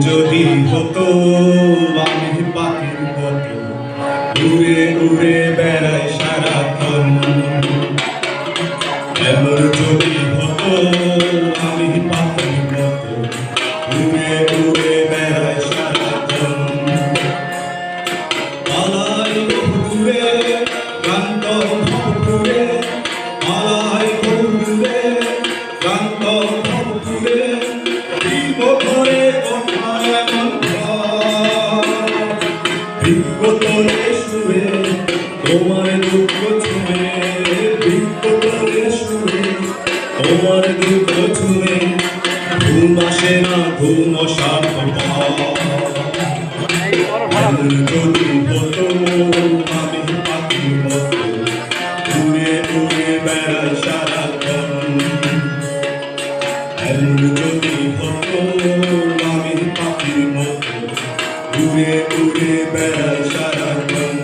যদি হতো আমি পাখির মতো উড়ে উড়ে বিজ্ঞতরে শুয়ে তোমার দুঃখ ছুঁয়ে বিজ্ঞতরে শুয়ে তোমার দুঃখ ছুঁয়ে ঘুম আসে না ঘুম এমন যদি হতো আমি পাখির মতো উড়ে উড়ে বেড়াই সারাক্ষণ উড়ে উড়ে বেড়াই সারাক্ষণ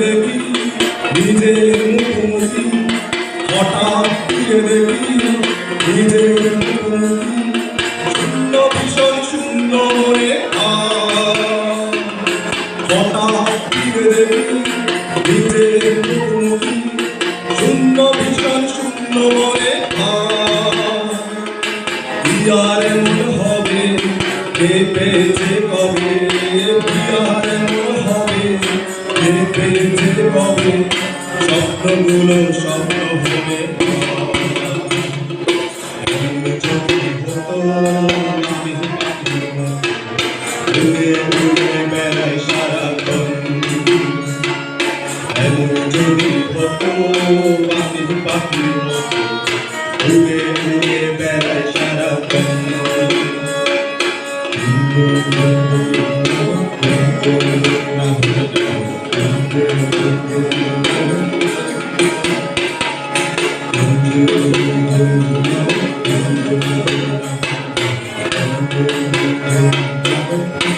দেখি নিজের মুখোমুখি হঠাৎ পেয়েছে কবে এমন হবে পেয়েছে কবে স্বপ্নগুলো স্বপ্ন হবে যদি হতো আমি পাখির মতো উড়ে উড়ে বেড়াই সারাক্ষণ হতাম